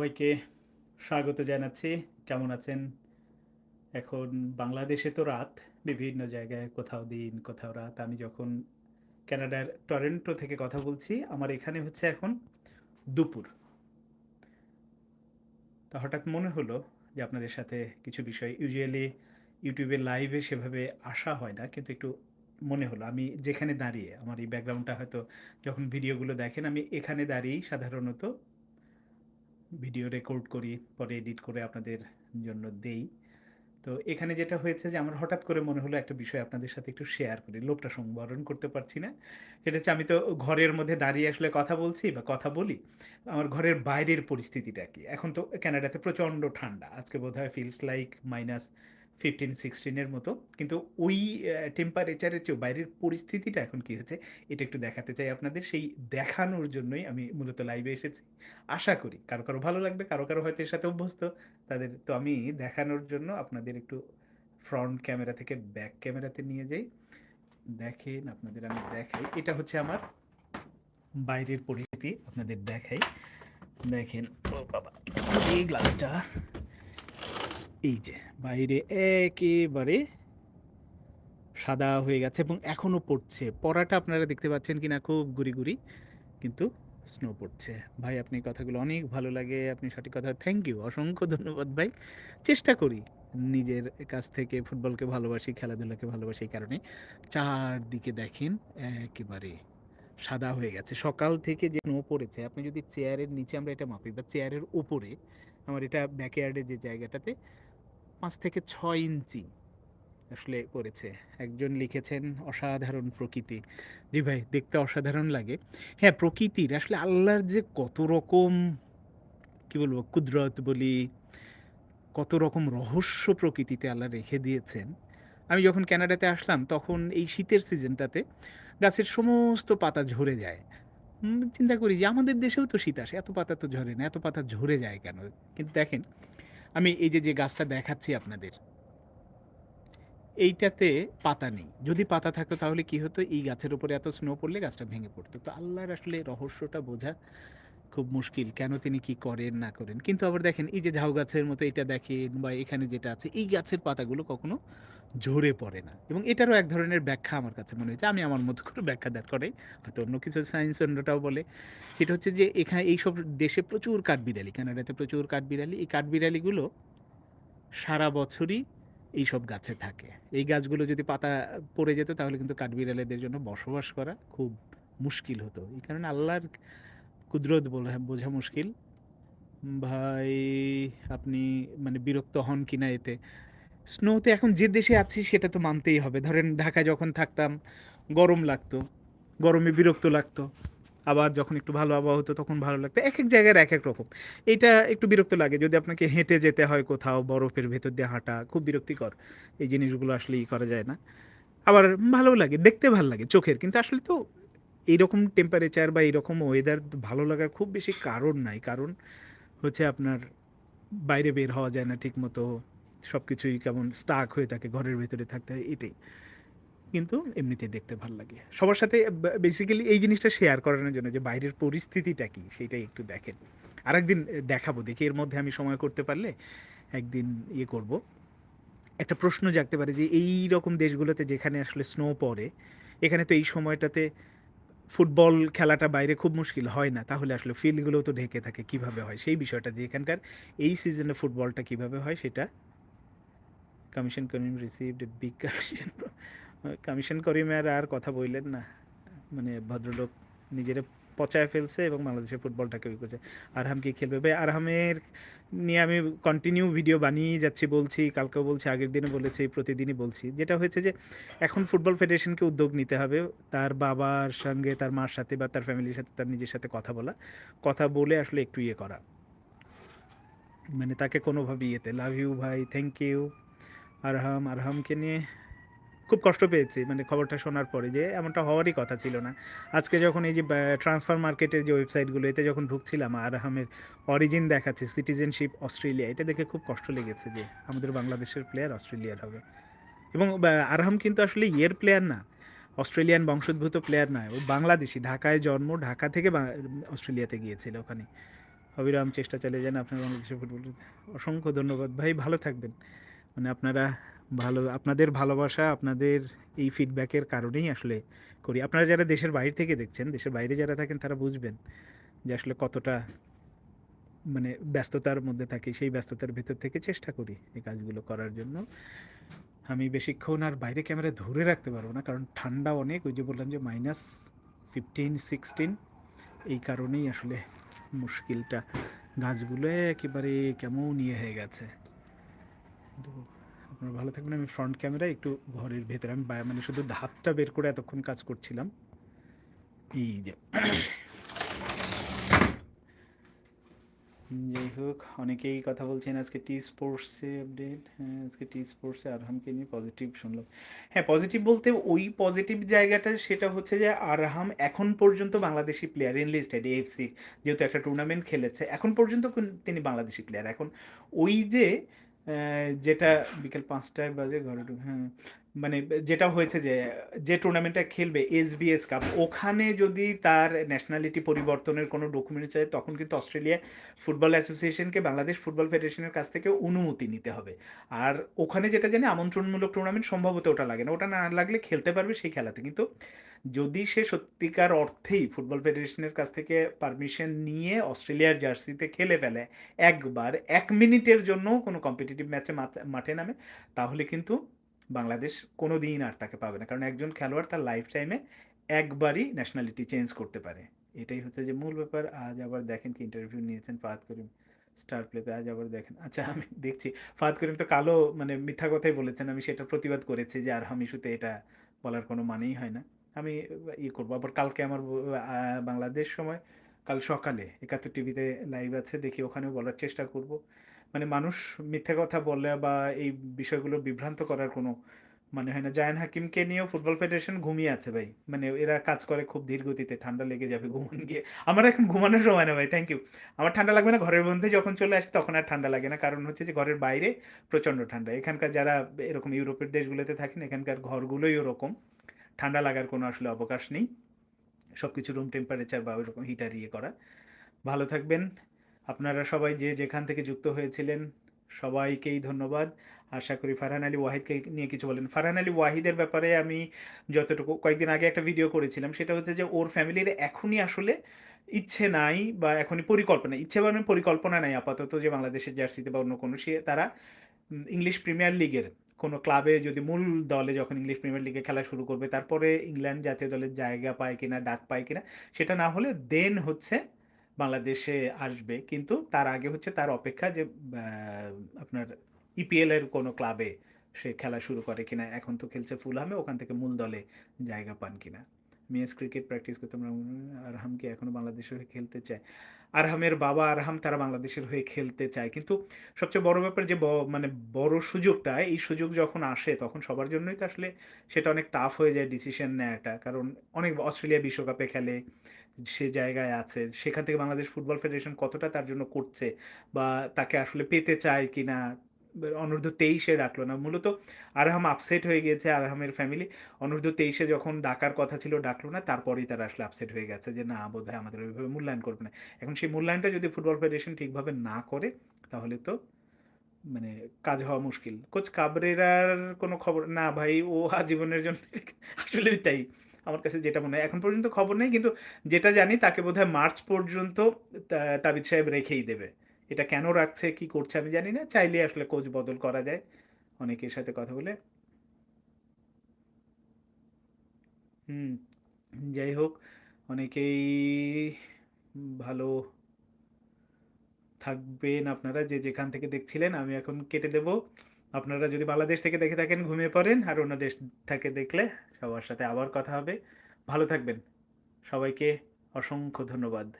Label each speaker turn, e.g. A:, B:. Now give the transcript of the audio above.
A: সবাইকে স্বাগত জানাচ্ছি। কেমন আছেন? এখন বাংলাদেশে তো রাত, বিভিন্ন জায়গায় কোথাও দিন, কোথাও রাত। আমি যখন কানাডার টরেন্টো থেকে কথা বলছি, আমার এখানে হচ্ছে এখন দুপুর। তো হঠাৎ মনে হলো যে আপনাদের সাথে কিছু বিষয় ইউজুয়ালি ইউটিউবে লাইভে সেভাবে আসা হয় না, কিন্তু একটু মনে হলো। আমি যেখানে দাঁড়িয়ে, আমার এই ব্যাকগ্রাউন্ডটা হয়তো যখন ভিডিওগুলো দেখেন, আমি এখানে দাঁড়িয়েই সাধারণত ভিডিও রেকর্ড করি, পরে এডিট করে আপনাদের জন্য দেই। তো এখানে যেটা হয়েছে যে, আমার হঠাৎ করে মনে হলো একটা বিষয় আপনাদের সাথে একটু শেয়ার করি, লোভটা সংবরণ করতে পারছি না। সেটা হচ্ছে আমি তো ঘরের মধ্যে দাঁড়িয়ে আসলে কথা বলছি বা কথা বলি, আমার ঘরের বাইরের পরিস্থিতিটা কি? এখন তো ক্যানাডাতে প্রচণ্ড ঠান্ডা, আজকে বোধ হয় ফিলস লাইক মাইনাস ফিফটিন সিক্সটিনের মতো। কিন্তু ওই টেম্পারেচারের চেয়েও বাইরের পরিস্থিতিটা এখন কি হচ্ছে এটা একটু দেখাতে চাই আপনাদের। সেই দেখানোর জন্যই আমি মূলত লাইভে এসেছি। আশা করি কারও কারও ভালো লাগবে, কারও কারও হয়তো এর সাথে অভ্যস্ত। তাদের, তো আমি দেখানোর জন্য আপনাদের একটু ফ্রন্ট ক্যামেরা থেকে ব্যাক ক্যামেরাতে নিয়ে যাই। দেখেন, আপনাদের আমি দেখাই। এটা হচ্ছে আমার বাইরের পরিস্থিতি, আপনাদের দেখাই। দেখেন, ও বাবা, এই গ্লাসটা এই যে, বাইরে একেবারে সাদা হয়ে গেছে এবং এখনও পড়ছে। পড়াটা আপনারা দেখতে পাচ্ছেন কি না খুব গুড়ি গুড়ি, কিন্তু স্নো পড়ছে। ভাই, আপনি কথাগুলো অনেক ভালো লাগে, আপনি সঠিক কথা থ্যাংক ইউ অসংখ্য ধন্যবাদ ভাই। চেষ্টা করি নিজের কাছ থেকে ফুটবলকে ভালোবাসি, খেলাধুলাকে ভালোবাসি এই কারণে। চারদিকে দেখেন একেবারে সাদা হয়ে গেছে। সকাল থেকে যে স্নো পড়েছে, আপনি যদি চেয়ারের নিচে আমরা এটা মাপি বা চেয়ারের উপরে, আমার এটা ব্যাকয়ার্ডের যে জায়গাটাতে পাঁচ থেকে ছয় ইঞ্চি আসলে করেছে। একজন লিখেছেন, অসাধারণ প্রকৃতি। জি ভাই, দেখতে অসাধারণ লাগে। হ্যাঁ প্রকৃতির আসলে আল্লাহর যে কত রকম, কি বলব, কুদরত বলি, কত রকম রহস্য প্রকৃতিতে আল্লাহ রেখে দিয়েছেন। আমি যখন ক্যানাডাতে আসলাম, তখন এই শীতের সিজনটাতে গাছের সমস্ত পাতা ঝরে যায়। চিন্তা করি যে আমাদের দেশেও তো শীত আসে, এত পাতা তো ঝরে না, এত পাতা ঝরে যায় কেন? কিন্তু দেখেন আমি এই যে যে গাছটা দেখাচ্ছি আপনাদের, এইটাতে পাতা নেই। যদি পাতা থাকতো তাহলে কি হতো? এই গাছের উপরে এত স্নো পড়লে গাছটা ভেঙে পড়তো। তো আল্লাহর আসলে রহস্যটা বোঝা খুব মুশকিল কেন তিনি কি করেন, না করেন। কিন্তু আবার দেখেন, এই যে ঝাউ গাছের মতো এটা দেখেন বা এখানে যেটা আছে, এই গাছের পাতাগুলো কখনো ঝরে পড়ে না। এবং এটারও এক ধরনের ব্যাখ্যা আমার কাছে মনে হয়েছে। আমি আমার মতো করে ব্যাখ্যা দেখ করে হয়তো অন্য কিছু সায়েন্স অন্যটাও বলে। সেটা হচ্ছে যে এখানে এইসব দেশে প্রচুর কাঠবিড়ালি, কানাডাতে প্রচুর কাঠবিড়ালি। এই কাঠবিড়ালিগুলো সারা বছরই এইসব গাছে থাকে। এই গাছগুলো যদি পাতা পড়ে যেত তাহলে কিন্তু কাঠবিড়ালিদের জন্য বসবাস করা খুব মুশকিল হতো। এই কারণে আল্লাহর কুদরত বলা বোঝা মুশকিল। ভাই, আপনি মানে বিরক্ত হন কিনা এতে? স্নোতে এখন যে দেশে আছি সেটা তো মানতেই হবে। ধরেন ঢাকায় যখন থাকতাম, গরম লাগতো, গরমে বিরক্ত লাগতো। আবার যখন একটু ভালো আবহাওয়া হতো তখন ভালো লাগতো। এক এক জায়গার এক এক রকম। এটা একটু বিরক্ত লাগে। যদি আপনাকে হেঁটে যেতে হয় কোথাও বরফের ভেতর দিয়ে হাঁটা, খুব বিরক্তিকর। এই জিনিসগুলো আসলে ই করা যায় না। আবার ভালো লাগে, দেখতে ভালো লাগে, চোখের। কিন্তু আসলে তো এইরকম টেম্পারেচার বা এইরকম ওয়েদার ভালো লাগার খুব বেশি কারণ নাই। কারণ হচ্ছে আপনার বাইরে বের হওয়া যায় না ঠিক মতো সব কিছুই কেমন স্টাক হয়ে থাকে, ঘরের ভেতরে থাকতে হয়, এটাই। কিন্তু এমনিতে দেখতে ভালো লাগে। সবার সাথে বেসিক্যালি এই জিনিসটা শেয়ার করানোর জন্য যে বাইরের পরিস্থিতিটা কি, সেটাই একটু দেখেন। আর একদিন দেখাবো, দেখি এর মধ্যে আমি সময় করতে পারলে একদিন ইয়ে করব। একটা প্রশ্ন জাগতে পারে যে এই রকম দেশগুলোতে যেখানে আসলে স্নো পড়ে, এখানে তো এই সময়টাতে ফুটবল খেলাটা বাইরে খুব মুশকিল হয় না। তাহলে আসলে ফিল্ডগুলো তো ঢেকে থাকে, কীভাবে হয়? সেই বিষয়টা যে এখানকার এই সিজনে ফুটবলটা কীভাবে হয় সেটা commission Karim received big commission commission করিমের আর কথা বললেন না। মানে ভদ্রলোক নিজেরা পচায় ফেলছে এবং বাংলাদেশের ফুটবলটাকে করছে আরহাম কি খেলবে? ভাই, আরহামের নিয়ে আমি কন্টিনিউ ভিডিও বানিয়ে যাচ্ছি, বলছি, কালকেও বলছি, আগের দিনে বলেছি, প্রতিদিনই বলছি। যেটা হয়েছে যে, এখন ফুটবল ফেডারেশনকে উদ্যোগ নিতে হবে। তার বাবার সঙ্গে, তার মার সাথে বা তার ফ্যামিলির সাথে, তার নিজের সাথে কথা বলা। কথা বলে আসলে একটু ইয়ে করা। মানে তাকে কোনোভাবে ইয়েতে লাভ ইউ ভাই থ্যাংক ইউ আরহাম, আরহামকে নিয়ে খুব কষ্ট পেয়েছি মানে খবরটা শোনার পরে যে এমনটা হওয়ারই কথা ছিল না। আজকে যখন এই যে ট্রান্সফার মার্কেটের যে ওয়েবসাইটগুলো এতে যখন ঢুকছিলাম, আরহামের অরিজিন দেখাচ্ছে সিটিজেনশিপ অস্ট্রেলিয়া এটা দেখে খুব কষ্ট লেগেছে যে আমাদের বাংলাদেশের প্লেয়ার অস্ট্রেলিয়ার হবে। এবং আরহাম কিন্তু আসলে ইয়ের প্লেয়ার না অস্ট্রেলিয়ান বংশোদ্ভূত প্লেয়ার নয়, ও বাংলাদেশি, ঢাকায় জন্ম, ঢাকা থেকে অস্ট্রেলিয়াতে গিয়েছিল ওখানে। অবিরাম চেষ্টা চালিয়ে যান আপনার বাংলাদেশের ফুটবল অসংখ্য ধন্যবাদ। ভাই, ভালো থাকবেন। মানে আপনারা ভালো, আপনাদের ভালোবাসা, আপনাদের এই ফিডব্যাকের কারণেই আসলে করি। আপনারা যারা দেশের বাইরে থেকে দেখছেন, দেশের বাইরে যারা থাকেন তারা বুঝবেন যে আসলে কতটা মানে ব্যস্ততার মধ্যে থাকি, সেই ব্যস্ততার ভিতর থেকে চেষ্টা করি এই কাজগুলো করার জন্য। আমি বেশিক্ষণ আর বাইরে ক্যামেরা ধরে রাখতে পারব না, কারণ ঠান্ডা অনেক, ওই যে বললাম যে মাইনাস ফিফটিন সিক্সটিন এই কারণেই আসলে মুশকিলটা। গাছগুলো একেবারে কেমন ইয়ে হয়ে গেছে। আপনারা ভালো থাকবেন। আমি ফ্রন্ট ক্যামেরা একটু ঘরের ভেতরে। আমি মানে শুধু হাতটা বের করে এতক্ষণ কাজ করছিলাম। এই যে। যাই হোক অনেকেই কথা বলছেন আজকে টি স্পোর্টসে আপডেট হ্যাঁ আজকে টি স্পোর্টসে আরহামকে নিয়ে পজিটিভ শুনলাম। হ্যাঁ পজিটিভ বলতে ওই পজিটিভ জায়গাটা সেটা হচ্ছে যে আরহাম এখন পর্যন্ত বাংলাদেশি প্লেয়ার এনলিস্টেড এএফসি যেহেতু একটা টুর্নামেন্ট খেলেছে, এখন পর্যন্ত তিনি বাংলাদেশি প্লেয়ার এখন ওই যে যেটা বিকেল পাঁচটায় বাজে ঘরে ঢুক- হ্যাঁ। মানে যেটা হয়েছে যে যে টুর্নামেন্টটা খেলবে এসবিএস কাপ ওখানে যদি তার ন্যাশনালিটি পরিবর্তনের কোনো ডকুমেন্ট চায় তখন কিন্তু অস্ট্রেলিয়া ফুটবল অ্যাসোসিয়েশনকে বাংলাদেশ ফুটবল ফেডারেশনের কাছ থেকে অনুমতি নিতে হবে। আর ওখানে যেটা জানি আমন্ত্রণমূলক টুর্নামেন্ট সম্ভবত ওটা লাগে না, ওটা না লাগলে খেলতে পারবে সেই খেলাতে। কিন্তু যদি সে সত্যিকার অর্থেই ফুটবল ফেডারেশনের কাছ থেকে পারমিশন নিয়ে অস্ট্রেলিয়ার জার্সিতে খেলে ফেলে, একবার এক মিনিটের জন্য কোনো কম্পিটিটিভ ম্যাচে মাঠে নামে, তাহলে কিন্তু বাংলাদেশ কোনো দিন আর তাকে পাবে না। কারণ একজন খেলোয়াড় তার লাইফ টাইমে একবারই ন্যাশনালিটি চেঞ্জ করতে পারে। এটাই হচ্ছে যে মূল ব্যাপার। আজ আবার দেখেন কি ইন্টারভিউ নিয়েছেন ফাহাদ করিম স্টার প্লেতে আজ আবার দেখেন। আচ্ছা আমি দেখছি। ফাহাদ করিম তো কালো মানে মিথ্যা কথাই বলেছেন। আমি সেটা প্রতিবাদ করেছি যে আর হামিশুতে এটা বলার কোনো মানেই হয় না। আমি ইয়ে করব। আবার কালকে আমার বাংলাদেশ সময়, কাল সকালে একাত্তর টিভিতে লাইভ আছে। দেখি ওখানেও বলার চেষ্টা করব। মানে মানুষ মিথ্যা কথা বলে বা এই বিষয়গুলো বিভ্রান্ত করার কোনো মানে হয় না। জায়ান হাকিমকে নিয়েও ফুটবল ফেডারেশন ঘুমিয়ে আছে ভাই। মানে এরা কাজ করে খুব ধীর গতিতে, ঠান্ডা লেগে যাবে ঘুমান গিয়ে। আমার এখন ঘুমানোর সময় না ভাই থ্যাংক ইউ আমার ঠান্ডা লাগবে না, ঘরের মধ্যে যখন চলে আসে তখন আর ঠান্ডা লাগে না। কারণ হচ্ছে যে ঘরের বাইরে প্রচণ্ড ঠান্ডা। এখানকার যারা এরকম ইউরোপের দেশগুলোতে থাকেন, এখানকার ঘরগুলোই ওরকম। ঠান্ডা লাগার কোনো আসলে অবকাশ নেই। সব কিছু রুম টেম্পারেচার বা ওইরকম হিটার ইয়ে করা। ভালো থাকবেন। আপনারা সবাই যে যেখান থেকে যুক্ত হয়েছিলেন, সবাইকেই ধন্যবাদ। আশা করি ফারহান আলী ওয়াহিদকে নিয়ে কিছু বলেন। ফারহান আলী ওয়াহিদের ব্যাপারে আমি যতটুকু, কয়েকদিন আগে একটা ভিডিও করেছিলাম, সেটা হচ্ছে যে ওর ফ্যামিলির এখনই আসলে ইচ্ছে নাই বা এখনই পরিকল্পনা, ইচ্ছে মানে পরিকল্পনা নাই আপাতত যে বাংলাদেশের জার্সিতে বা অন্য কোনো সে তারা ইংলিশ প্রিমিয়ার লিগের কোনো ক্লাবে যদি মূল দলে যখন ইংলিশ প্রিমিয়ার লিগে খেলা শুরু করবে, তারপরে ইংল্যান্ড জাতীয় দলের জায়গা পায় কিনা, ডাক পায় কিনা, সেটা না হলে দেন হচ্ছে বাংলাদেশে আসবে। কিন্তু তার আগে হচ্ছে তার অপেক্ষা যে আপনার ইপিএল এর কোনো ক্লাবে সে খেলা শুরু করে কিনা, এখন তো খেলছে ফুলহামে, ওখান থেকে মূল দলে জায়গা পান কিনা। মিয়াস ক্রিকেট প্র্যাকটিস করতে আমরা আরহাম কি এখনও বাংলাদেশের হয়ে খেলতে চায়? আরহামের বাবা আরহাম তারা বাংলাদেশের হয়ে খেলতে চায়। কিন্তু সবচেয়ে বড় ব্যাপার যে মানে বড় সুযোগটা, এই সুযোগ যখন আসে, তখন সবার জন্যই তো আসলে সেটা অনেক টাফ হয়ে যায় ডিসিশন নেওয়াটা কারণ অনেক অস্ট্রেলিয়া বিশ্বকাপে খেলে সে জায়গায় আছে। সেখান থেকে বাংলাদেশ ফুটবল ফেডারেশন কতটা তার জন্য করছে বা তাকে আসলে পেতে চায় কি না অনূর্ধ্ব তেইশে ডাকলো না। মূলত আরহাম আপসেট হয়ে গিয়েছে আরহামের ফ্যামিলি অনূর্ধ্ব তেইশে যখন ডাকার কথা ছিল, ডাকলো না, তারপরেই তারা আসলে আপসেট হয়ে গেছে যে, না বোধ হয় আমাদের ওইভাবে মূল্যায়ন করবে না। এখন সেই মূল্যায়নটা যদি ফুটবল ফেডারেশন ঠিকভাবে না করে, তাহলে তো মানে কাজ হওয়া মুশকিল। কোচ কাবরেরার কোনো খবর? না ভাই, ও আজীবনের জন্য আসলে তাই। আমার কাছে যেটা মনে হয়। এখন পর্যন্ত খবর নেই, কিন্তু যেটা জানি তাকে বোধহয় মার্চ পর্যন্ত তাবিদ সাহেব রেখেই দেবে। এটা কেন রাখছে, কি করছে আমি জানি না। চাইলে আসলে কোচ বদল করা যায়। অনেকের সাথে কথা বলে। হুম, যাই হোক, অনেকেই ভালো থাকবেন আপনারা। যে যেখান থেকে দেখছিলেন, আমি এখন কেটে দেব। আপনারা যদি বাংলাদেশ থেকে দেখে থাকেন, ঘুমিয়ে পড়েন আর অন্য দেশ থেকে দেখলে সবার সাথে আবার কথা হবে। ভালো থাকবেন। সবাইকে অসংখ্য ধন্যবাদ।